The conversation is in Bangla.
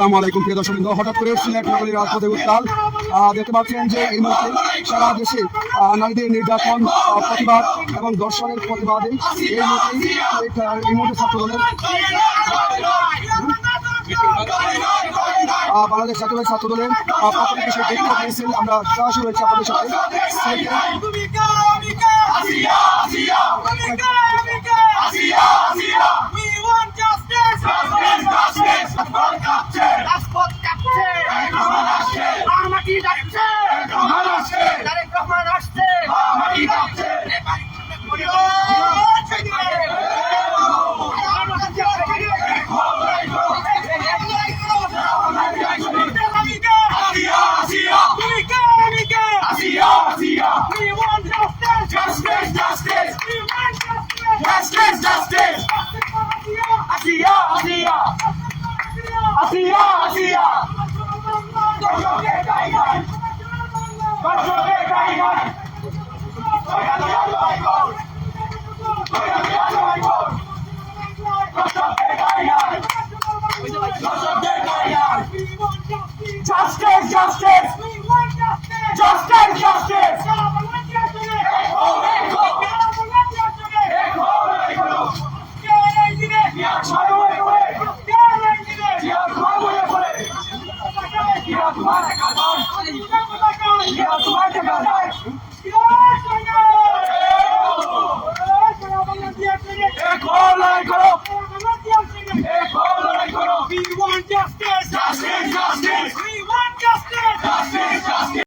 আলাইকুম প্রিয় দর্শকবৃন্দ হঠাৎ করে সিলেট নগরীর রাজপথে উত্তাল দেখতে পাচ্ছেন যে এই মুহূর্তে সারা দেশে নারীদের নির্যাতন প্রতিবাদ এবং দর্শনের প্রতিবাদে এই মুহূর্তে এই- মুহূর্তে ছাত্র দলের আহ, বাংলাদেশ জাতীয় ছাত্র দলের আহ, পক্ষ থেকে সেই আমরা সরাসরি রয়েছে আপনাদের সাথে। Garcia. We want justice. Justice, justice. We want justice. Justice, justice. Garcia, Garcia. Garcia, Garcia. Coño que caigan. Coño que caigan. Oiga, ya no hay ya Justice, justice. তোমার টাকা দাও তোমার টাকা দাও